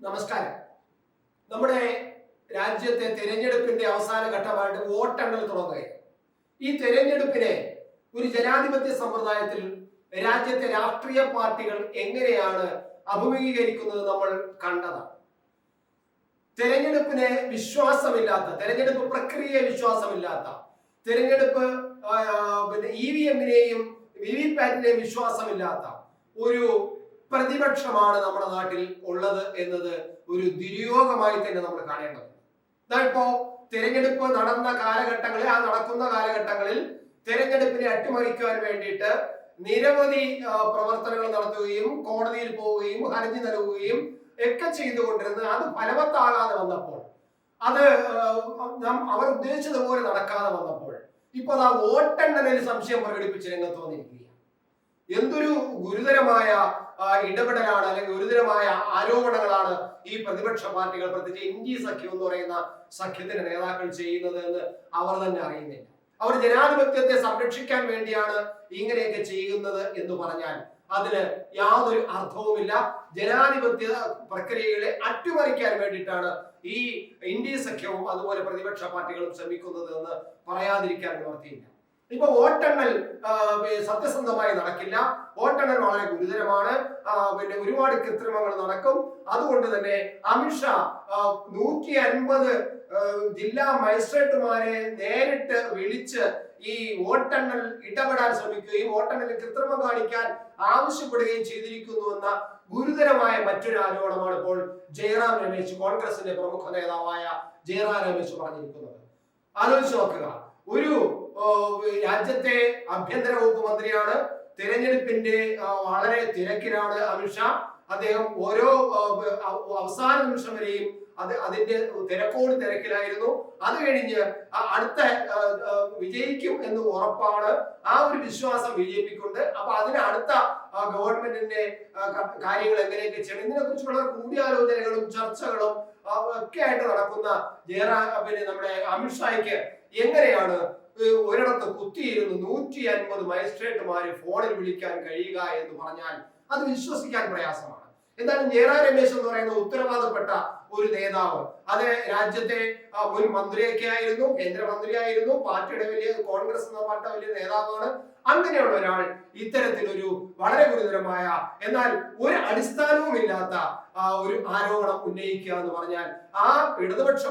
നമസ്കാരം. നമ്മുടെ രാജ്യത്തെ തിരഞ്ഞെടുപ്പിന്റെ അവസാന ഘട്ടമായിട്ട് വോട്ടെണ്ണൽ തുടങ്ങുകയാണ്. ഈ തെരഞ്ഞെടുപ്പിനെ ഒരു ജനാധിപത്യ സമ്പ്രദായത്തിൽ രാജ്യത്തെ രാഷ്ട്രീയ പാർട്ടികൾ എങ്ങനെയാണ് അഭിമുഖീകരിക്കുന്നത് നമ്മൾ കണ്ടതാണ്. തെരഞ്ഞെടുപ്പിനെ വിശ്വാസമില്ലാത്ത തെരഞ്ഞെടുപ്പ് പ്രക്രിയയെ വിശ്വാസമില്ലാത്ത തെരഞ്ഞെടുപ്പ് പിന്നെ ഇ വി എമ്മിനെയും വി വി പാറ്റിനെയും വിശ്വാസമില്ലാത്ത ഒരു പ്രതിപക്ഷമാണ് നമ്മുടെ നാട്ടിൽ ഉള്ളത് എന്നത് ഒരു ദുര്യോഗമായി തന്നെ നമ്മൾ കാണേണ്ടത് ഇപ്പോ തിരഞ്ഞെടുപ്പ് നടന്ന കാലഘട്ടങ്ങളിൽ ആ നടക്കുന്ന കാലഘട്ടങ്ങളിൽ തിരഞ്ഞെടുപ്പിനെ അട്ടിമറിക്കുവാൻ വേണ്ടിയിട്ട് നിരവധി പ്രവർത്തനങ്ങൾ നടത്തുകയും കോടതിയിൽ പോവുകയും ഹർജി നൽകുകയും ഒക്കെ ചെയ്തുകൊണ്ടിരുന്നത് അത് ഫലവത്താകാതെ വന്നപ്പോൾ അത് അവർ ഉദ്ദേശിച്ചതുപോലെ നടക്കാതെ വന്നപ്പോൾ ഇപ്പൊ ആ വോട്ടെണ്ണലിൽ സംശയം പ്രകടിപ്പിച്ച് രംഗത്ത് വന്നിരിക്കുകയാണ്. എന്തൊരു ഗുരുതരമായ ഇടപെടലാണ് അല്ലെങ്കിൽ ഗുരുതരമായ ആരോപണങ്ങളാണ് ഈ പ്രതിപക്ഷ പാർട്ടികൾ പ്രത്യേകിച്ച് ഇന്ത്യ സഖ്യം എന്ന് പറയുന്ന സഖ്യത്തിന്റെ നേതാക്കൾ ചെയ്യുന്നത് എന്ന് അവർ തന്നെ അറിയുന്നില്ല. അവർ ജനാധിപത്യത്തെ സംരക്ഷിക്കാൻ വേണ്ടിയാണ് ഇങ്ങനെയൊക്കെ ചെയ്യുന്നത് എന്ന് പറഞ്ഞാൽ അതിന് യാതൊരു അർത്ഥവുമില്ല. ജനാധിപത്യ പ്രക്രിയകളെ അട്ടിമറിക്കാൻ വേണ്ടിയിട്ടാണ് ഈ ഇന്ത്യ സഖ്യവും അതുപോലെ പ്രതിപക്ഷ പാർട്ടികളും ശ്രമിക്കുന്നത് എന്ന് പറയാതിരിക്കാൻ നിവർത്തിയില്ല. ഇപ്പൊ വോട്ടെണ്ണൽ സത്യസന്ധമായി നടക്കില്ല. വോട്ടെണ്ണൽ വളരെ ഗുരുതരമാണ്. പിന്നെ ഒരുപാട് കൃത്രിമങ്ങൾ നടക്കും. അതുകൊണ്ട് തന്നെ അമിത്ഷാ നൂറ്റി അൻപത് ജില്ലാ മജിസ്ട്രേറ്റുമാരെ നേരിട്ട് വിളിച്ച് ഈ വോട്ടെണ്ണൽ ഇടപെടാൻ ശ്രമിക്കുകയും വോട്ടെണ്ണലിൽ കൃത്രിമം കാണിക്കാൻ ആവശ്യപ്പെടുകയും ചെയ്തിരിക്കുന്നുവെന്ന ഗുരുതരമായ മറ്റൊരു ആരോപണമാണ് ഇപ്പോൾ ജയറാം രമേശ് കോൺഗ്രസിന്റെ പ്രമുഖ നേതാവായ ജയറാം രമേശ് പറഞ്ഞിരിക്കുന്നത്. ആലോചിച്ച് നോക്കുക. ഒരു രാജ്യത്തെ ആഭ്യന്തര വകുപ്പ് മന്ത്രിയാണ്. തിരഞ്ഞെടുപ്പിന്റെ വളരെ തിരക്കിലാണ് അമിത്ഷാ അദ്ദേഹം ഓരോ അവസാന നിമിഷം വരെയും അത് അതിന്റെ തിരക്കോട് തിരക്കിലായിരുന്നു. അത് കഴിഞ്ഞ് അടുത്ത വിജയിക്കും എന്ന് ഉറപ്പാണ്. ആ ഒരു വിശ്വാസം ബി ജെ പിക്കുണ്ട് അപ്പൊ അതിന് അടുത്ത ഗവൺമെന്റിന്റെ കാര്യങ്ങൾ എങ്ങനെയൊക്കെ ചെയ്യണം? ഇതിനെ കുറിച്ചുള്ള കൂടിയാലോചനകളും ചർച്ചകളും ഒക്കെ ആയിട്ട് നടക്കുന്ന ജയറാം പിന്നെ നമ്മുടെ അമിത്ഷായ്ക്ക് എങ്ങനെയാണ് ഒരിടത്ത് കുത്തിയിരുന്ന് നൂറ്റി അൻപത് മജിസ്ട്രേറ്റുമാരെ ഫോണിൽ വിളിക്കാൻ കഴിയുക എന്ന് പറഞ്ഞാൽ അത് വിശ്വസിക്കാൻ പ്രയാസമാണ്. എന്തായാലും ജയറാം രമേശ് എന്ന് പറയുന്ന ഉത്തരവാദപ്പെട്ട ഒരു നേതാവ്. അത് രാജ്യത്തെ ഒരു മന്ത്രിയൊക്കെ ആയിരുന്നു കേന്ദ്രമന്ത്രിയായിരുന്നു പാർട്ടിയുടെ വലിയ കോൺഗ്രസ് എന്ന പാർട്ടി വലിയ നേതാവാണ്. അങ്ങനെയുള്ള ഒരാൾ ഇത്തരത്തിലൊരു വളരെ ഗുരുതരമായ എന്നാൽ ഒരു അടിസ്ഥാനവും ഇല്ലാത്ത ഒരു ആരോപണം ഉന്നയിക്കുക എന്ന് പറഞ്ഞാൽ ആ ഇടതുപക്ഷ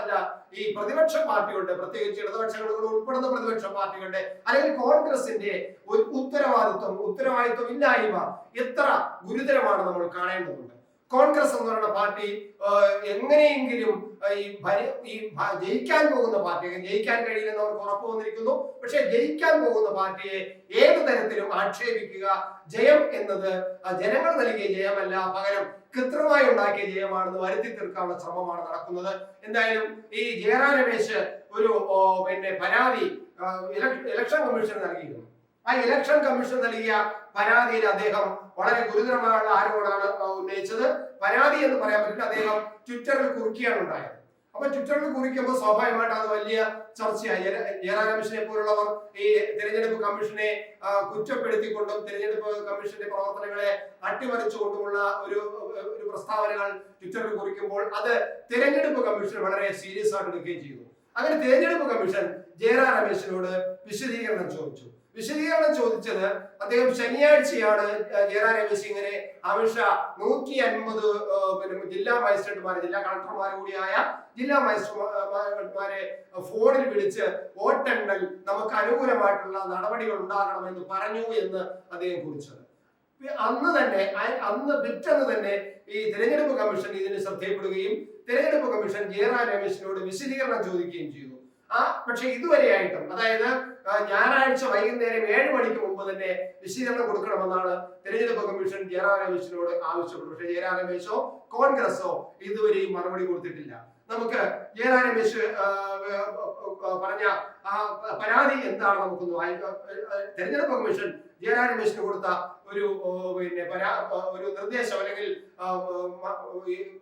അല്ല ഈ പ്രതിപക്ഷ പാർട്ടികളുടെ പ്രത്യേകിച്ച് ഇടതുപക്ഷങ്ങളുടെ ഉൾപ്പെടുന്ന പ്രതിപക്ഷ പാർട്ടികളുടെ അല്ലെങ്കിൽ കോൺഗ്രസിന്റെ ഒരു ഉത്തരവാദിത്വം ഉത്തരവാദിത്വം ഇല്ലായ്മ എത്ര ഗുരുതരമാണ് നമ്മൾ കാണേണ്ടതുണ്ട്. കോൺഗ്രസ് എന്ന് പറയുന്ന പാർട്ടി എങ്ങനെയെങ്കിലും ഈ ഈ ജയിക്കാൻ പോകുന്ന പാർട്ടി ജയിക്കാൻ കഴിയില്ലെന്ന് അവർക്ക് ഉറപ്പ് വന്നിരിക്കുന്നു. പക്ഷെ ജയിക്കാൻ പോകുന്ന പാർട്ടിയെ ഏത് തരത്തിലും ആക്ഷേപിക്കുക ജയം എന്നത് ജനങ്ങൾ നൽകിയ ജയമല്ല പകരം കൃത്രിമമായി ഉണ്ടാക്കിയ ജയമാണെന്ന് വരുത്തി തീർക്കാനുള്ള ശ്രമമാണ് നടക്കുന്നത്. എന്തായാലും ഈ ജയറാ രമേശ് ഒരു പിന്നെ പരാതി ഇലക്ഷൻ കമ്മീഷൻ നൽകിയിരുന്നു. ആ ഇലക്ഷൻ കമ്മീഷൻ നൽകിയ പരാതിയിൽ അദ്ദേഹം വളരെ ഗുരുതരമായ ആരോപണമാണ് ഉന്നയിച്ചത് പരാതി എന്ന് പറയാൻ പറ്റില്ല. അദ്ദേഹം ട്വിറ്ററിൽ കുറിക്കുകയാണ് ഉണ്ടായത്. അപ്പൊ ട്വിറ്ററിൽ കുറിക്കുമ്പോൾ സ്വാഭാവികമായിട്ട് അത് വലിയ ചർച്ചയായി. ജയ- ജയറാം കമ്മീഷനെ പോലുള്ളവർ ഈ തിരഞ്ഞെടുപ്പ് കമ്മീഷനെ കുറ്റപ്പെടുത്തിക്കൊണ്ടും തിരഞ്ഞെടുപ്പ് കമ്മീഷന്റെ പ്രവർത്തനങ്ങളെ അട്ടിമറിച്ചുകൊണ്ടുമുള്ള ഒരു ഒരു പ്രസ്താവനകൾ ട്വിറ്ററിൽ കുറിക്കുമ്പോൾ അത് തിരഞ്ഞെടുപ്പ് കമ്മീഷൻ വളരെ സീരിയസ് ആയിട്ട് എടുക്കുകയും ചെയ്തു. അങ്ങനെ തിരഞ്ഞെടുപ്പ് കമ്മീഷൻ ജയറാം രമേശിനോട് വിശദീകരണം ചോദിച്ചു. വിശദീകരണം ചോദിച്ചത് അദ്ദേഹം ശനിയാഴ്ചയാണ് ജയറാം രമേശിങ്ങനെ അമിത്ഷാ നൂറ്റി അൻപത് പിന്നെ ജില്ലാ മജിസ്ട്രേറ്റുമാരെ ജില്ലാ കളക്ടർമാർ കൂടിയായ ജില്ലാ മജിസ്ട്രേറ്റുമാരെ ഫോണിൽ വിളിച്ച് വോട്ടെണ്ണൽ നമുക്ക് അനുകൂലമായിട്ടുള്ള നടപടികൾ ഉണ്ടാകണമെന്ന് പറഞ്ഞു എന്ന് അദ്ദേഹം കുറിച്ചത്. അന്ന് തന്നെ അന്ന് പിറ്റന്ന് തന്നെ ഈ തിരഞ്ഞെടുപ്പ് കമ്മീഷൻ ഇതിന് ശ്രദ്ധയപ്പെടുകയും തിരഞ്ഞെടുപ്പ് കമ്മീഷൻ ജയറാം രമേശിനോട് വിശദീകരണം ചോദിക്കുകയും ചെയ്തു. ആ പക്ഷെ ഇതുവരെയായിട്ടും അതായത് ഞായറാഴ്ച വൈകുന്നേരം ഏഴ് മണിക്ക് മുമ്പ് തന്നെ വിശദീകരണം കൊടുക്കണമെന്നാണ് തെരഞ്ഞെടുപ്പ് കമ്മീഷൻ ജയറാം രമേശിനോട് ആവശ്യപ്പെട്ടു പക്ഷേ ജയറാം രമേശോ കോൺഗ്രസോ ഇതുവരെയും മറുപടി കൊടുത്തിട്ടില്ല. നമുക്ക് ജയറാം രമേശ് പറഞ്ഞ പരാതി എന്താണ് നമുക്കൊന്ന് തെരഞ്ഞെടുപ്പ് കമ്മീഷൻ ജയറാം രമേശിന് കൊടുത്ത ഒരു പിന്നെ ഒരു നിർദ്ദേശം അല്ലെങ്കിൽ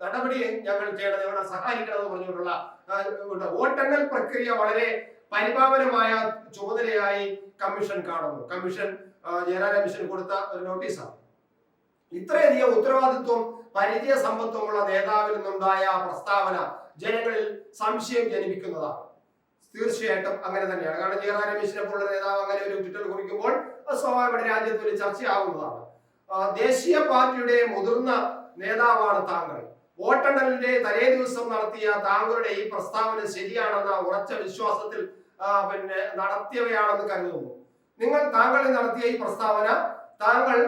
നടപടി ഞങ്ങൾ ചെയ്യണം ഞങ്ങളെ സഹായിക്കണം എന്ന് പറഞ്ഞുകൊണ്ടുള്ള വോട്ടെണ്ണൽ പ്രക്രിയ വളരെ പരിപാവനമായ ചുമതലയായി കമ്മീഷൻ കാണുന്നു. കമ്മീഷൻ ആ, കമ്മീഷൻ കൊടുത്ത ഒരു നോട്ടീസാണ്. ഇത്രയധികം ഉത്തരവാദിത്വം പരിചയ സമ്പത്വമുള്ള നേതാവിൽ നിന്നുണ്ടായ പ്രസ്താവന ജനങ്ങളിൽ സംശയം ജനിപ്പിക്കുന്നതാണ്. തീർച്ചയായിട്ടും അങ്ങനെ തന്നെയാണ്. കാരണം ജയറാം രമേശിനെ പോലുള്ള നേതാവ് അങ്ങനെ ഒരു ട്വിറ്റർ കുറിക്കുമ്പോൾ അത് രാജ്യത്ത് ഒരു ചർച്ചയാവുന്നതാണ് ദേശീയ പാർട്ടിയുടെ മുതിർന്ന നേതാവാണ് താങ്കൾ. വോട്ടെണ്ണലിന്റെ തലേ ദിവസം നടത്തിയ താങ്കളുടെ ഈ പ്രസ്താവന ശരിയാണെന്ന ഉറച്ച വിശ്വാസത്തിൽ പിന്നെ നടത്തിയവയാണെന്ന് കരുതുന്നു. നിങ്ങൾ താങ്കൾ നടത്തിയ ഈ പ്രസ്താവന താങ്കൾ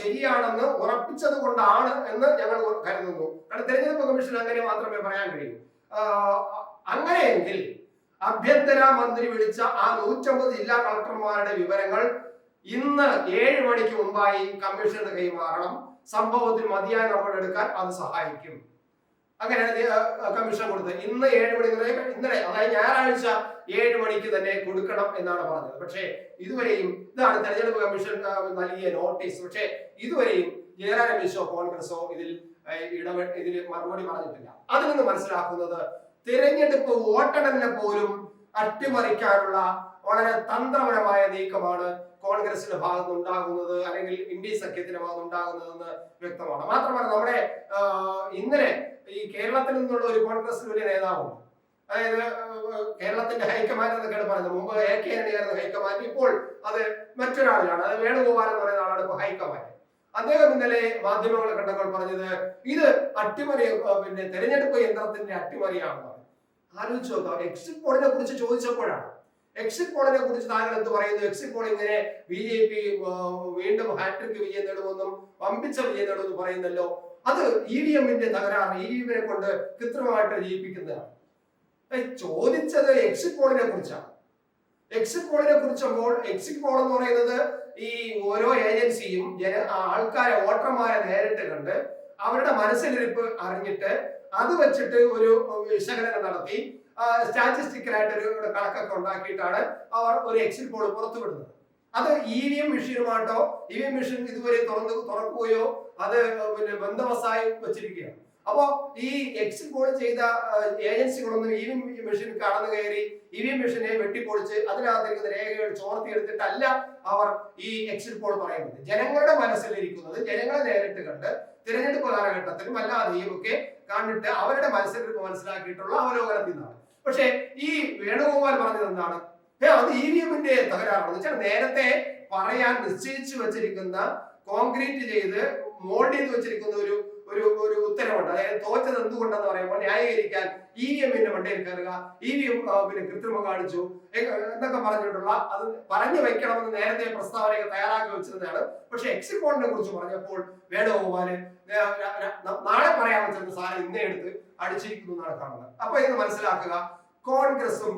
ശരിയാണെന്ന് ഉറപ്പിച്ചത് കൊണ്ടാണ് എന്ന് ഞങ്ങൾ കരുതുന്നു. കാരണം തെരഞ്ഞെടുപ്പ് കമ്മീഷൻ അങ്ങനെ മാത്രമേ പറയാൻ കഴിയൂ. അങ്ങനെയെങ്കിൽ ആഭ്യന്തര മന്ത്രി വിളിച്ച ആ നൂറ്റമ്പത് ജില്ലാ കളക്ടർമാരുടെ വിവരങ്ങൾ ഇന്ന് ഏഴ് മണിക്ക് മുമ്പായി കമ്മീഷന് കൈമാറണം സംഭവത്തിൽ മതിയായ നടപടിയെടുക്കാൻ അത് സഹായിക്കും. അങ്ങനെയാണ് കമ്മീഷൻ കൊടുത്തത്. ഇന്ന് ഏഴ് മണി ഇന്നലെ അതായത് ഞായറാഴ്ച ഏഴ് മണിക്ക് തന്നെ കൊടുക്കണം എന്നാണ് പറഞ്ഞത്. പക്ഷേ ഇതുവരെയും ഇതാണ് തെരഞ്ഞെടുപ്പ് കമ്മീഷൻ നൽകിയ നോട്ടീസ് പക്ഷേ ഇതുവരെയും ജയറാം രമേശോ കോൺഗ്രസോ ഇതിൽ ഇടപെ ഇതിൽ മറുപടി പറഞ്ഞിട്ടില്ല. അതിൽ നിന്ന് മനസ്സിലാക്കുന്നത് തിരഞ്ഞെടുപ്പ് വോട്ടെണ്ണലിനെ പോലും അട്ടിമറിക്കാനുള്ള വളരെ തന്ത്രപരമായ നീക്കമാണ് കോൺഗ്രസിന്റെ ഭാഗത്ത് ഉണ്ടാകുന്നത് അല്ലെങ്കിൽ ഇന്ത്യ സഖ്യത്തിന്റെ ഭാഗത്ത് ഉണ്ടാകുന്നതെന്ന് വ്യക്തമാണ്. മാത്രമല്ല നമ്മുടെ ഇന്നലെ ഈ കേരളത്തിൽ നിന്നുള്ള ഒരു കോൺഗ്രസ് വലിയ നേതാവുണ്ട് അതായത് കേരളത്തിന്റെ ഹൈക്കമാൻഡ് എന്നൊക്കെയാണ് പറയുന്നത്. മുമ്പ് എ കെ ആയിരുന്നു ഹൈക്കമാൻഡ് ഇപ്പോൾ അത് മറ്റൊരാളിലാണ്. അത് വേണുഗോപാൽ എന്ന് പറയുന്ന ആളാണ് ഇപ്പോൾ ഹൈക്കമാൻഡ്. അദ്ദേഹം ഇന്നലെ മാധ്യമങ്ങളെ കണ്ടപ്പോൾ പറഞ്ഞത് ഇത് അട്ടിമറി പിന്നെ തെരഞ്ഞെടുപ്പ് യന്ത്രത്തിന്റെ അട്ടിമറിയാണെന്നാണ് ആലോചിച്ച് നോക്കാം എക്സിറ്റ് പോളിനെ കുറിച്ച് ചോദിച്ചപ്പോഴാണ് എക്സിറ്റ് പോളിനെ കുറിച്ച് താങ്കൾ എന്ത് പറയുന്നു. എക്സിറ്റ് പോൾ ഇങ്ങനെ ബി ജെ പി വീണ്ടും ഹാട്രിക് വിജയം നേടുമെന്നും വമ്പിച്ച വിജയം നേടുമെന്നും പറയുന്നല്ലോ. അത് ഇ വി എമ്മിന്റെ തകരാറ് ഇ വി എമ്മിനെ കൊണ്ട് കൃത്രിമമായിട്ട് ജയിപ്പിക്കുന്നതാണ്. ചോദിച്ചത് എക്സിറ്റ് പോളിനെ കുറിച്ചാണ്. എക്സിറ്റ് പോളിനെ കുറിച്ചപ്പോൾ എക്സിറ്റ് പോൾ എന്ന് പറയുന്നത് ഈ ഓരോ ഏജൻസിയും ജന ആൾക്കാരെ വോട്ടർമാരെ നേരിട്ട് കണ്ട് അവരുടെ മനസ്സിലിരിപ്പ് അറിഞ്ഞിട്ട് അത് വെച്ചിട്ട് ഒരു വിശകലനം നടത്തി സ്റ്റാറ്റിസ്റ്റിക്കലായിട്ട് ഒരു ഒരു കണക്കൊക്കെ ഉണ്ടാക്കിയിട്ടാണ് അവർ ഒരു എക്സിൽ പോൾ പുറത്തുവിടുന്നത്. അത് ഇ വി എം മെഷീനുമായിട്ടോ ഇ വി എം മെഷീൻ ഇതുവരെ തുറന്ന് തുറക്കുകയോ അത് പിന്നെ ബന്ധവസായി വെച്ചിരിക്കുകയാണ്. അപ്പോ ഈ എക്സിൽ പോൾ ചെയ്ത ഏജൻസികളൊന്നും ഇ വി എം മെഷീൻ കടന്നു കയറി ഇ വി എം മെഷീനെ വെട്ടിപ്പൊളിച്ച് അതിനകത്തിരിക്കുന്ന രേഖകൾ ചോർത്തിയെടുത്തിട്ടല്ല അവർ ഈ എക്സിൽ പോൾ പറയുന്നത്. ജനങ്ങളുടെ മനസ്സിലിരിക്കുന്നത് ജനങ്ങളെ നേരിട്ട് കണ്ട് തിരഞ്ഞെടുപ്പ് കാലഘട്ടത്തിലും അല്ലാതെയും ഒക്കെ കണ്ടിട്ട് അവരുടെ മനസ്സിലിരിപ്പ് മനസ്സിലാക്കിയിട്ടുള്ള അവലോകനത്തിൽ നിന്നാണ്. പക്ഷേ ഈ വേണുഗോപാൽ പറഞ്ഞത് എന്താണ്? അത് ഇ വി എമ്മിന്റെ തകരാറാണ്. വെച്ചാൽ നേരത്തെ പറയാൻ നിശ്ചയിച്ചു വെച്ചിരിക്കുന്ന കോൺക്രീറ്റ് ചെയ്ത് മോൾഡ് ചെയ്ത് വെച്ചിരിക്കുന്ന ഒരു ഒരു ഒരു ഉത്തരവുണ്ട്. അതായത് തോറ്റത് എന്തുകൊണ്ടെന്ന് പറയുമ്പോൾ ന്യായീകരിക്കാൻ ഇ വി എമ്മിന്റെ മണ്ടയിൽ കയറുക. ഇ വി എം പിന്നെ കൃത്രിമം കാണിച്ചു. എന്നൊക്കെ പറഞ്ഞിട്ടുള്ള അത് പറഞ്ഞു വെക്കണമെന്ന് നേരത്തെ പ്രസ്താവനയൊക്കെ തയ്യാറാക്കി വെച്ചിരുന്നതാണ്. പക്ഷെ എക്സിറ്റ് പോളിനെ കുറിച്ച് പറഞ്ഞപ്പോൾ വേണുഗോപാൽ നാളെ പറയാൻ വെച്ചിരുന്ന സാധനം ഇന്നേ എടുത്ത് അടിച്ചിരിക്കുന്നു എന്നാണ് കാണുന്നത്. അപ്പൊ ഇത് മനസ്സിലാക്കുക കോൺഗ്രസും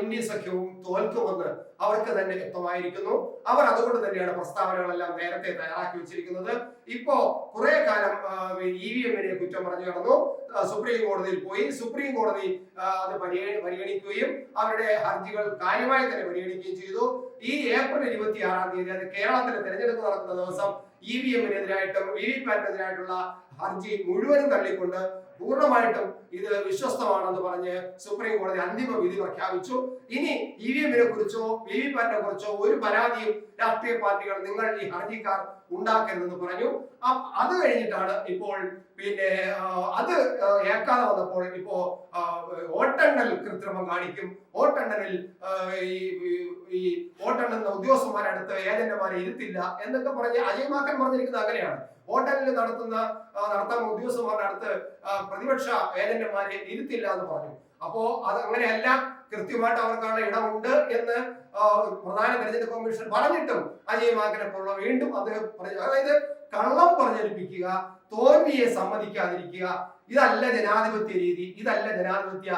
ഇന്ത്യ സഖ്യവും തോൽക്കുമെന്ന് അവർക്ക് തന്നെ വ്യക്തമായിരിക്കുന്നു. അവർ അതുകൊണ്ട് തന്നെയാണ് പ്രസ്താവനകളെല്ലാം നേരത്തെ തയ്യാറാക്കി വെച്ചിരിക്കുന്നത്. ഇപ്പോ കുറെ കാലം ഇ വി എമ്മിനെ കുറ്റം പറഞ്ഞു നടന്നു. സുപ്രീം കോടതിയിൽ പോയി. സുപ്രീം കോടതി അത് പരിഗണിക്കുകയും അവരുടെ ഹർജികൾ കാര്യമായി തന്നെ പരിഗണിക്കുകയും ചെയ്തു. ഈ ഏപ്രിൽ ഇരുപത്തി ആറാം തീയതി അത് കേരളത്തിലെ തെരഞ്ഞെടുപ്പ് നടക്കുന്ന ദിവസം ഇ വി എമ്മിനെതിരായിട്ടും വി വി പാറ്റിനെതിരായിട്ടുള്ള ഹർജി മുഴുവനും തള്ളിക്കൊണ്ട് പൂർണമായിട്ടും ഇത് വിശ്വസ്തമാണെന്ന് പറഞ്ഞ് സുപ്രീം കോടതി അന്തിമ വിധി പ്രഖ്യാപിച്ചു. ഇനി ഇ വി എമ്മിനെ കുറിച്ചോ വി വി പാറ്റിനെ കുറിച്ചോ ഒരു പരാതിയും രാഷ്ട്രീയ പാർട്ടികൾ നിങ്ങൾ ഈ ഹർജിക്കാർ ഉണ്ടാക്കരുതെന്ന് പറഞ്ഞു. അത് കഴിഞ്ഞിട്ടാണ് ഇപ്പോൾ പിന്നെ അത് ഏക്കാതെ വന്നപ്പോൾ ഇപ്പോ വോട്ടെണ്ണൽ കൃത്രിമം കാണിക്കും. വോട്ടെണ്ണലിൽ ഈ ഈ- ഈ വോട്ടെണ്ണുന്ന ഉദ്യോഗസ്ഥന്മാരെ അടുത്ത് ഏജന്റുമാരെ ഇരുത്തില്ല എന്നൊക്കെ പറഞ്ഞ് അജയമാക്കൻ പറഞ്ഞിരിക്കുന്നത് അങ്ങനെയാണ്. വോട്ടെണ്ണൽ നടത്തുന്ന നടത്താൻ ഉദ്യോഗസ്ഥന്മാരുടെ അടുത്ത് പ്രതിപക്ഷ ഏജന്റുമാരെ ഇരുത്തില്ല എന്ന് പറഞ്ഞു. അപ്പോ അത് അങ്ങനെയല്ല കൃത്യമായിട്ട് അവർക്കാണ് ഇടമുണ്ട് എന്ന് പ്രധാന തെരഞ്ഞെടുപ്പ് കമ്മീഷൻ പറഞ്ഞിട്ടും അജയ് മാക്കനെ പോലുള്ള വീണ്ടും അദ്ദേഹം അതായത് കള്ളം പ്രചരിപ്പിക്കുക തോൽവിയെ സമ്മതിക്കാതിരിക്കുക ഇതല്ല ജനാധിപത്യ രീതി ഇതല്ല ജനാധിപത്യ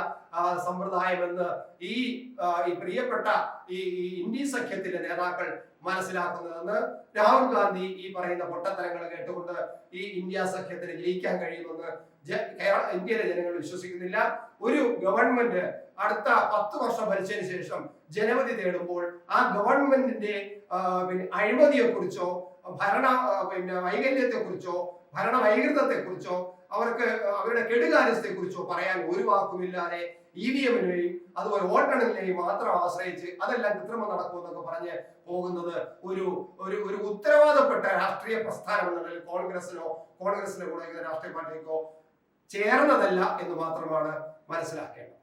സമ്പ്രദായമെന്ന് ഈ പ്രിയപ്പെട്ട ഈ ഇന്ത്യ സഖ്യത്തിലെ നേതാക്കൾ മനസ്സിലാക്കുന്നതെന്ന് രാഹുൽ ഗാന്ധി ഈ പറയുന്ന പൊട്ടത്തരങ്ങൾ കേട്ടുകൊണ്ട് ഈ ഇന്ത്യ സഖ്യത്തിന് ജയിക്കാൻ കഴിയുമെന്ന് ഇന്ത്യയിലെ ജനങ്ങൾ വിശ്വസിക്കുന്നില്ല. ഒരു ഗവൺമെന്റ് അടുത്ത പത്ത് വർഷം ഭരിച്ചതിന് ശേഷം ജനവധി തേടുമ്പോൾ ആ ഗവൺമെന്റിന്റെ പിന്നെ അഴിമതിയെ കുറിച്ചോ ഭരണ പിന്നെ വൈകല്യത്തെ കുറിച്ചോ ഭരണ വൈകൃതത്തെ കുറിച്ചോ അവർക്ക് അവരുടെ കെടുകാര്യത്തെ കുറിച്ചോ പറയാൻ ഒരു വാക്കുമില്ലാതെ ഇ വി എമ്മിനെയും അതുപോലെ വോട്ടെണ്ണലിനെയും മാത്രം ആശ്രയിച്ച് അതെല്ലാം കൃത്രിമം നടക്കുമെന്നൊക്കെ പറഞ്ഞ് പോകുന്നത് ഒരു ഒരു ഒരു ഉത്തരവാദപ്പെട്ട രാഷ്ട്രീയ പ്രസ്ഥാനം എന്നുണ്ടെങ്കിൽ കോൺഗ്രസിനോ കോൺഗ്രസിന്റെ കൂടെ രാഷ്ട്രീയ പാർട്ടിക്കോ ചേർന്നതല്ല എന്ന് മാത്രമാണ് മനസ്സിലാക്കേണ്ടത്.